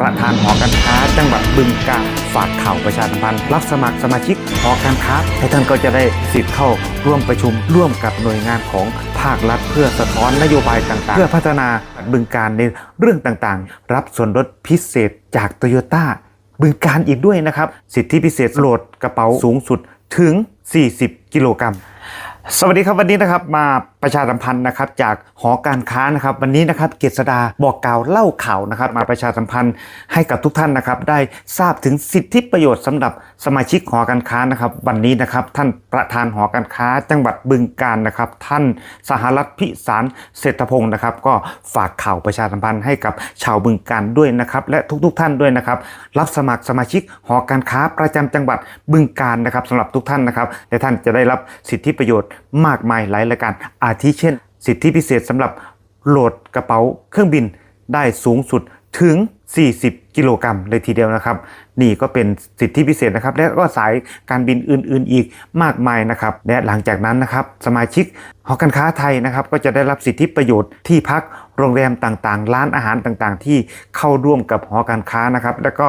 ประธานหอการค้าจังหวัดบึงกาฬฝากข่าวประชาสัมพันธ์รับสมัครสมาชิกหอการค้าและท่านก็จะได้สิทธิ์เข้าร่วมประชุมร่วมกับหน่วยงานของภาครัฐ เพื่อสะท้อนนโยบายต่างๆ เพื่อพัฒนาบึงการในเรื่องต่างๆ รับส่วนลดพิเศษจากโตโยต้าบึงการอีกด้วยนะครับ สิทธิพิเศษโหลดกระเป๋าสูงสุดถึง 40 กิโลกรัมสวัสดีครับวันนี้นะครับมาประชาสัมพันธ์นะครับจากหอการค้านะครับ วันนี้นะครับเกษดาบอกกล่าวเล่าข่าวนะครับ มาประชาสัมพันธ์ให้กับทุกท่านนะครับ ได้ทราบถึงสิทธิประโยชน์สำหรับสมาชิกหอการค้านะครับ วันนี้นะครับท่านประธานหอการค้า จังหวัดบึงกาฬนะครับ ท่านสหรัฐพิสารเศรษฐพงศ์นะครับ ก็ฝากข่าวประชาสัมพันธ์ให้กับชาวบึงกาฬด้วยนะครับ และทุกๆท่านด้วยนะครับรับสมัครสมาชิกหอการค้าประจำจังหวัดบึงกาฬนะครับสำหรับทุกท่านนะครับและท่านจะได้รับสิทธิประโยชน์มากมายหลายรายการอาทิเช่น สิทธิพิเศษสำหรับโหลดกระเป๋าเครื่องบินได้สูงสุด ถึง 40 กิโลกรัมเลยทีเดียวนะครับ นี่ก็เป็นสิทธิพิเศษนะครับ และก็สายการบินอื่นๆ อีกมากมายนะครับ และหลังจากนั้นนะครับ สมาชิกหอการค้าไทยนะครับ ก็จะได้รับสิทธิประโยชน์ที่พักโรงแรมต่างๆ ร้านอาหารต่างๆ ที่เข้าร่วมกับหอการค้านะครับ แล้วก็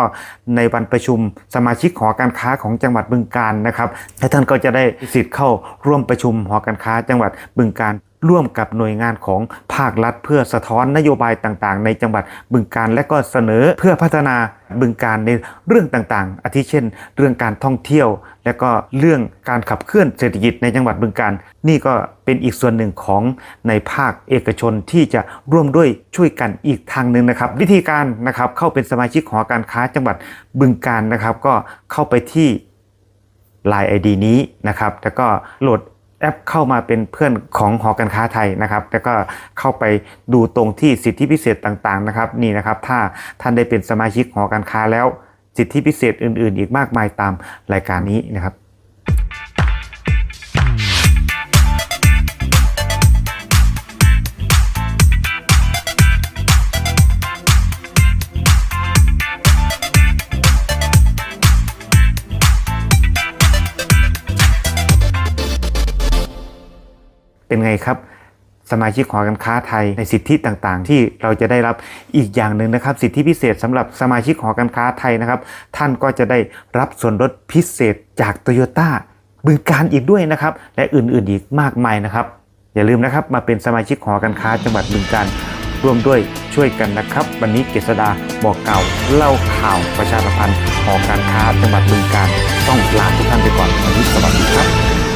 ในวันประชุมสมาชิกหอการค้าของจังหวัดบึงกาฬนะครับและท่านก็จะได้สิทธิ์เข้าร่วมประชุมหอการค้าจังหวัดบึงกาฬ ร่วมกับหน่วยงานของภาครัฐ เพื่อสะท้อนนโยบายต่างๆ ในจังหวัดบึงการและก็เสนอเพื่อพัฒนาบึงการในเรื่องต่างๆ อาทิเช่น เรื่องการท่องเที่ยว และก็เรื่องการขับเคลื่อนเศรษฐกิจในจังหวัดบึงการนี่ก็เป็นอีกส่วนหนึ่งของในภาคเอกชนที่จะร่วมด้วยช่วยกันอีกทางหนึ่งนะครับ วิธีการนะครับเข้าเป็นสมาชิกหอการค้าจังหวัดบึงการนะครับ ก็เข้าไปที่ Line ID นี้นะครับแล้วก็โหลด แอปเข้ามาเป็นเพื่อนของหอการค้าไทยนะครับ แล้วก็เข้าไปดูตรงที่สิทธิพิเศษต่างๆนะครับ นี่นะครับ ถ้าท่านได้เป็นสมาชิกหอการค้าแล้ว สิทธิพิเศษอื่น ๆ อีกมากมายตามรายการนี้นะครับ เป็นไงครับ สมาชิกหอการค้าไทยในสิทธิต่างๆ ที่เราจะได้รับอีกอย่างหนึ่งนะครับ สิทธิพิเศษสำหรับสมาชิกหอการค้าไทยนะครับ ท่านก็จะได้รับส่วนลดพิเศษจากโตโยต้าบึงการอีกด้วยนะครับ และอื่นๆอีกมากมายนะครับ อย่าลืมนะครับมาเป็นสมาชิกหอการค้าจังหวัดบึงการร่วมด้วยช่วยกันนะครับ วันนี้เกษดาบอกเก่าเล่าข่าวประชาสัมพันธ์หอการค้าจังหวัดบึงการต้องลาทุกท่านไปก่อนวันนี้สวัสดีครับ